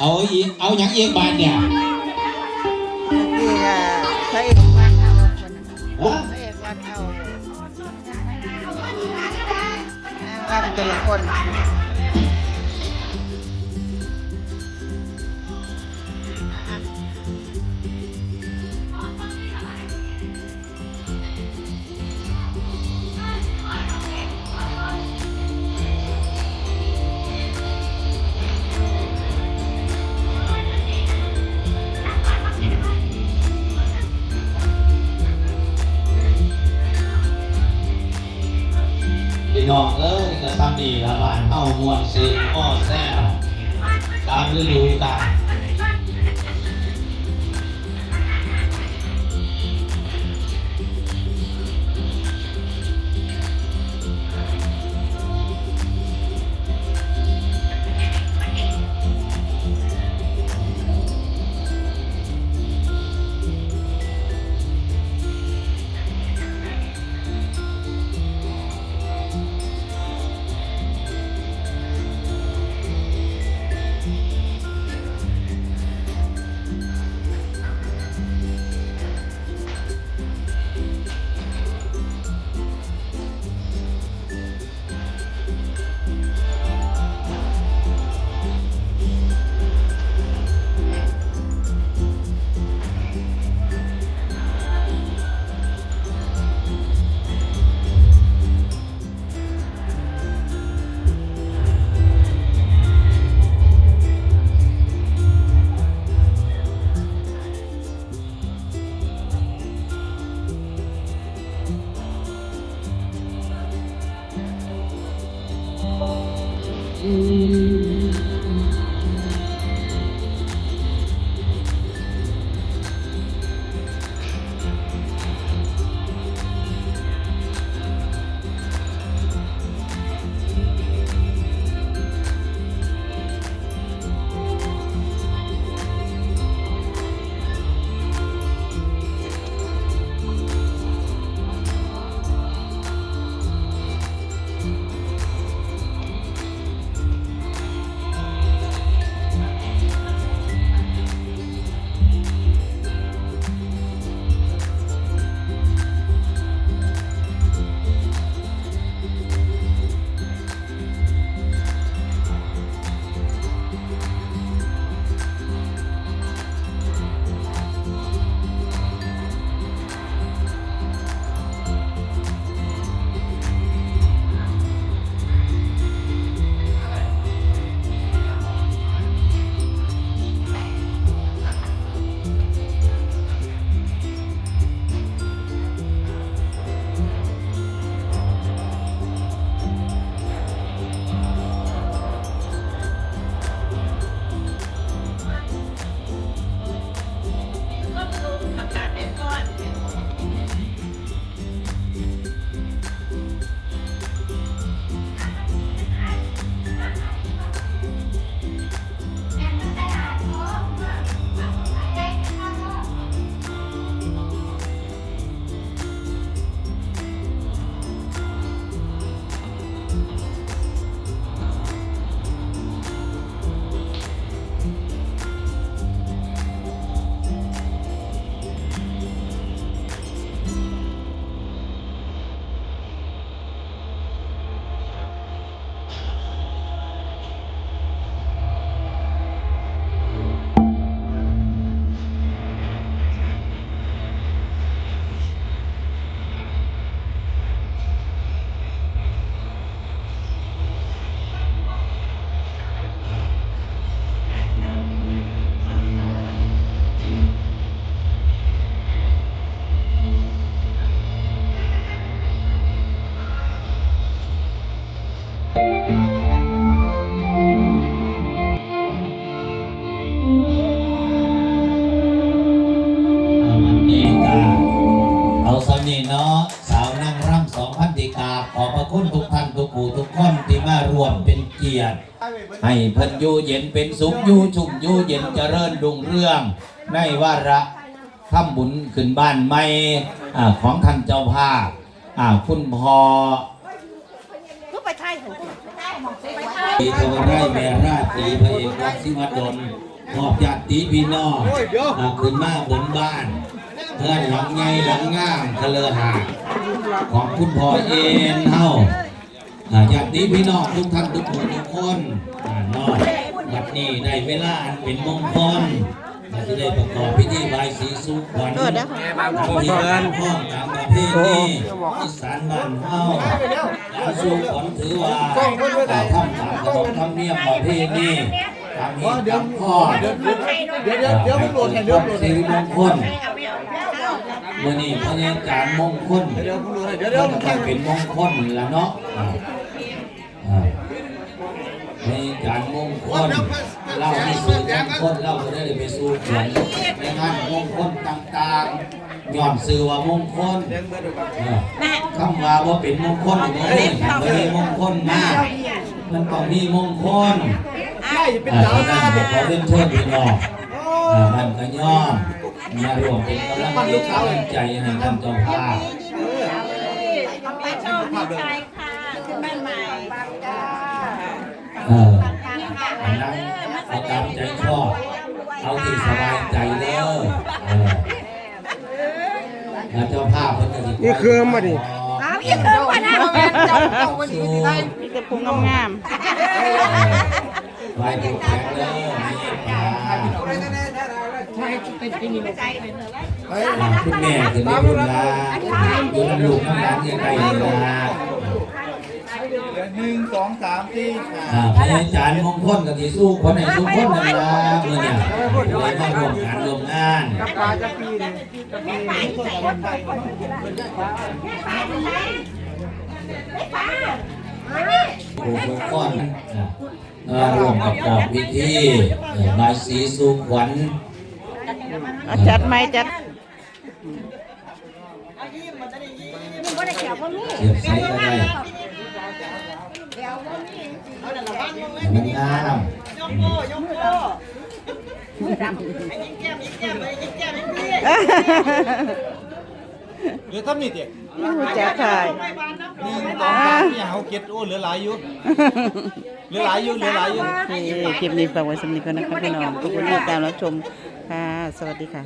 เอาอีกเอาอย่างเองบานเนี่ยนี่ก็พระเอกวันเอาคนฮะพระเอกวันเอาวันแต่ละคน องเอ้ยก็ซ้ำดีละบานเอามวนซีอ้อแซ่บตามฤดูกาล คุณทุกท่านทุกผู้ทุกคนที่มารวมเป็นเกียรติ ให้เพิ่นอยู่เย็นเป็นสุขอยู่ชุ่มอยู่เย็นเจริญรุ่งเรือง ในวาระทำบุญขึ้นบ้านใหม่ของท่านเจ้าภาพคุณพ่อไปไทยของอตีทวไร่แม่ราชตีพระเอกรักสิวดลขอบญาติพี่น้องขึ้นมาบนบ้านเพื่อนหลังใหญ่หลังงามทะเลหา ของคุณพ่อเอ็นเฮาอ่าญาติพี่น้องทุกท่านทุกคนทุกคนอ่าเนอกบัดนี้ได้เวลาอันเป็นมงคลเราจะได้ประกอบพิธีบายสีสุขวัญโทษนะพิธีการพ้องตามประเพณีอีสานบ้านเฮาการสู่ขวัญถือว่าทำตามขนบธรรมเนียมประเพณีตามเหตุตามข้อเดี๋ยวเดี๋ยวเดี๋ยวมึงโหลดให้เดี๋ยวโหลดสิให้ริมงคล มื่อนี้พระยาจารย์มงคลเดี๋ยวมึงโหลดให้เดี๋ยวเดี๋ยวมึงต้แข่องงเป็นมงคลละเนาะอ่าอ่าพระยาจารย์มงคลเล่าให้สู่มงคลเล่าจะได้ไปสู่ผลในงานมงคลต่างๆย้อนสื่อว่ามงคลเดี๋ยวเดี๋ยวเออคำว่าว่าเป็นมงคลหรือบ่เลยบ่มีมงคลมากมันต้องมีมงคลใช่เป็นอ่าดาวฉะนะนั้นขอเรียนเชิญพี่น้องอ่าท่านก็ย่อม มารวมเป็นกำลังใจให้ท่านเจ้าภาพไปชมดีใจค่ะขึ้นบ้านใหม่เอออันนั้นเอาตามใจชอบเอาที่สบายใจเด้อเออแล้วเจ้าภาพเพิ่นก็สินี่คือมาดิอ้าวยังเดินมาได้สู้มีแต่พุงงามไว้ผูกแขนเด้อ คุณแม่ถึงได้บุญลาอยู่ลำลูกน้ำหลานยังไงนี่ลาหนึ่งสองสามสี่ห้าอ่าพระอาจารย์มงคลกับที่สู้คนไหนสู้คนนั่นละเมื่อเนี่ยได้มาร่วมงานร่วมงานปลาจะปีนี่ผู้ทุกคนอ่ามาร่วมประกอบพิธีเอ่อบายสีสู่ขวัญ เอาจัดไหมจัดเสียบใส่ก็ได้ให้มันงามอืมเหลือทำนี่เด็กนี่หูจักถ่ายนึ่งสองสามสี่ห้าหกเจ็ดโอ้เหลือหลายอยู่เหลือหลายอยู่เหลือหลายอยู่คลิปนี้ฝากไว้สำหรับนิทก่อนนะคะพี่น้องทุกคนที่ติดตามรับชม ค่ะ สวัสดีค่ะ